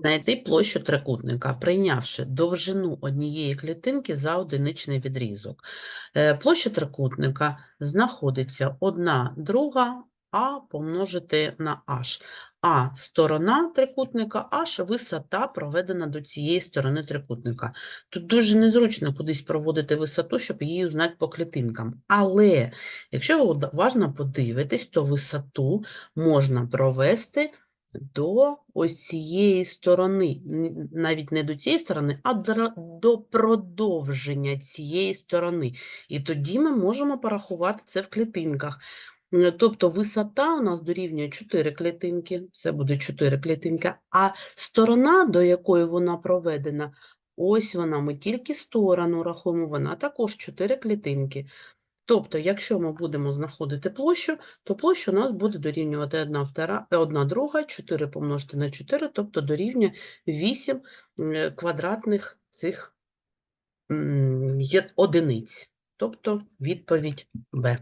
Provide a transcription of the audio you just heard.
Знайти площу трикутника, прийнявши довжину однієї клітинки за одиничний відрізок. Е, Площа трикутника знаходиться одна друга а помножити на h. А сторона трикутника, h висота проведена до цієї сторони трикутника. Тут дуже незручно кудись проводити висоту, щоб її узнати по клітинкам. Але якщо ви уважно подивитесь, то висоту можна провести до ось цієї сторони, навіть не до цієї сторони, а до продовження цієї сторони. І тоді ми можемо порахувати це в клітинках. Тобто висота у нас дорівнює 4 клітинки, це буде 4 клітинки, а сторона, до якої вона проведена, ось вона, ми тільки сторону рахуємо, вона також 4 клітинки. Тобто, якщо ми будемо знаходити площу, то площа у нас буде дорівнювати 1, втора, 1 друга, 4 помножити на 4, тобто дорівнює 8 е, квадратних цих одиниць. Тобто відповідь Б.